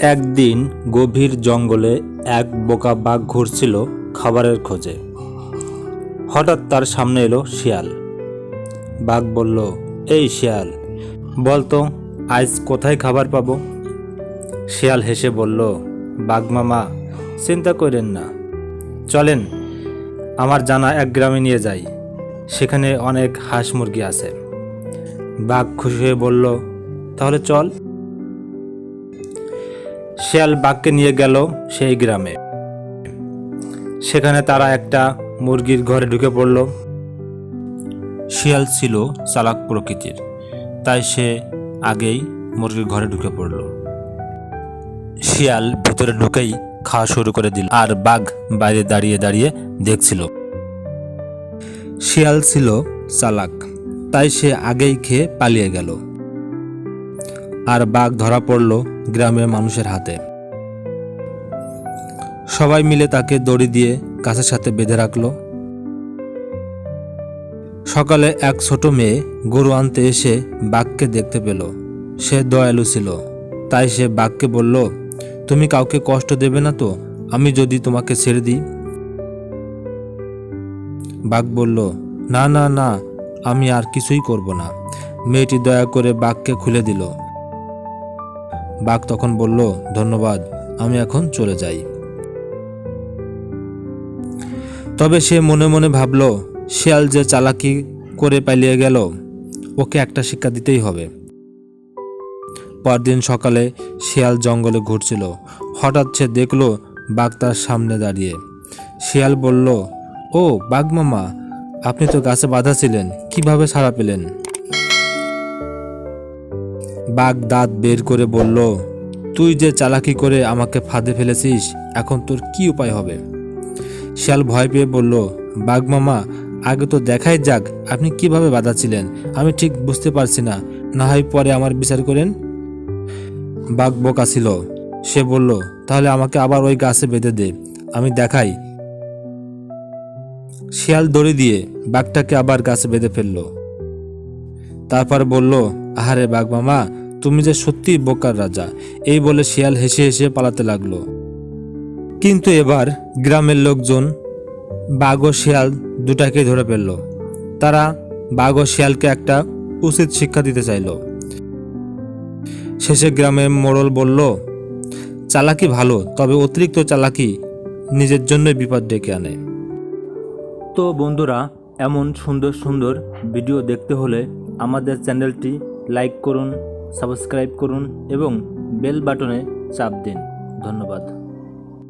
একদিন গভীর জঙ্গলে এক বোকা বাঘ ঘুরছিল খাবারের খোঁজে। হঠাৎ তার সামনে এলো শিয়াল। বাঘ বলল, এই শিয়াল, বলতো, আজ কোথায় খাবার পাবো? শিয়াল হেসে বলল, বাঘ মামা, চিন্তা করেন না। চলেন, আমার জানা এক গ্রামে নিয়ে যাই। সেখানে অনেক হাঁস মুরগি আছে। বাঘ খুশি হয়ে বলল, তাহলে চল। শিয়াল বাঘকে নিয়ে গেল সেই গ্রামে। সেখানে তারা একটা মুরগির ঘরে ঢুকে পড়ল। শিয়াল ছিল চালাক প্রকৃতির, তাই সে আগেই মুরগির ঘরে ঢুকে পড়ল। শিয়াল ভিতরে ঢুকেই খাওয়া শুরু করে দিল আর বাঘ বাইরে দাঁড়িয়ে দাঁড়িয়ে দেখছিল। শিয়াল ছিল চালাক, তাই সে আগেই খেয়ে পালিয়ে গেল। আর বাঘ ধরা পড়ল গ্রামের মানুষের হাতে। সবাই মিলে তাকে দড়ি দিয়ে গাছের সাথে বেঁধে রাখল। সকালে এক ছোট মেয়ে গরু আনতে এসে বাঘকে দেখতে পেল। সে দয়ালু ছিল। তাই সে বাঘকে বলল, তুমি কাউকে কষ্ট দেবে না তো? আমি যদি তোমাকে ছেড়ে দিই? বাঘ বলল, না না না, আমি আর কিছুই করব না। মেয়েটি দয়া করে বাঘকে খুলে দিল। বাঘ তখন বলল, ধন্যবাদ, আমি এখন চলে যাই। তবে সে মনে মনে ভাবল, শিয়াল যে চালাকি করে পালিয়ে গেল, ওকে একটা শিক্ষা দিতেই হবে। পরদিন সকালে শিয়াল জঙ্গলে ঘুরছিল। হঠাৎ সে দেখল, বাঘ তার সামনে দাঁড়িয়ে। শিয়াল বলল, ও বাঘ মামা, আপনি তো গাছে বাঁধা ছিলেন, কীভাবে ছাড়া পেলেন? বাঘ দাঁত বের করে বলল, তুই যে চালাকি করে আমাকে ফাঁদে ফেলেছিস, এখন তোর কি উপায় হবে? শিয়াল ভয় পেয়ে বলল, বাঘ মামা, আগে তো দেখাই যাক আপনি কীভাবে বাধা ছিলেন আমি ঠিক বুঝতে পারছি না না হয় পরে আমার বিচার করেন? বাঘ বোকা ছিল। সে বলল, তাহলে আমাকে আবার ওই গাছে বেঁধে দে, আমি দেখাই। শিয়াল দড়ি দিয়ে বাঘটাকে আবার গাছে বেঁধে ফেলল। তারপর বলল, আহারে বাঘ মামা তুমি যে সত্যি বোকার রাজা, এই বলে শিয়াল হেসে হেসে পালাতে লাগল। কিন্তু এবার গ্রামের লোকজন বাঘ ও শিয়াল দুটাকে ধরে ফেলল। তারা বাঘ ও শিয়ালকে একটা উচিত শিক্ষা দিতে চাইল। শেষে গ্রামের মোড়ল বলল, চালাকি ভালো, তবে অতিরিক্ত চালাকি নিজের জন্যই বিপদ ডেকে আনে। তো বন্ধুরা, এমন সুন্দর সুন্দর ভিডিও দেখতে হলে আমাদের চ্যানেলটি লাইক করুন সাবস্ক্রাইব করুন এবং বেল বাটনে চাপ দিন। ধন্যবাদ।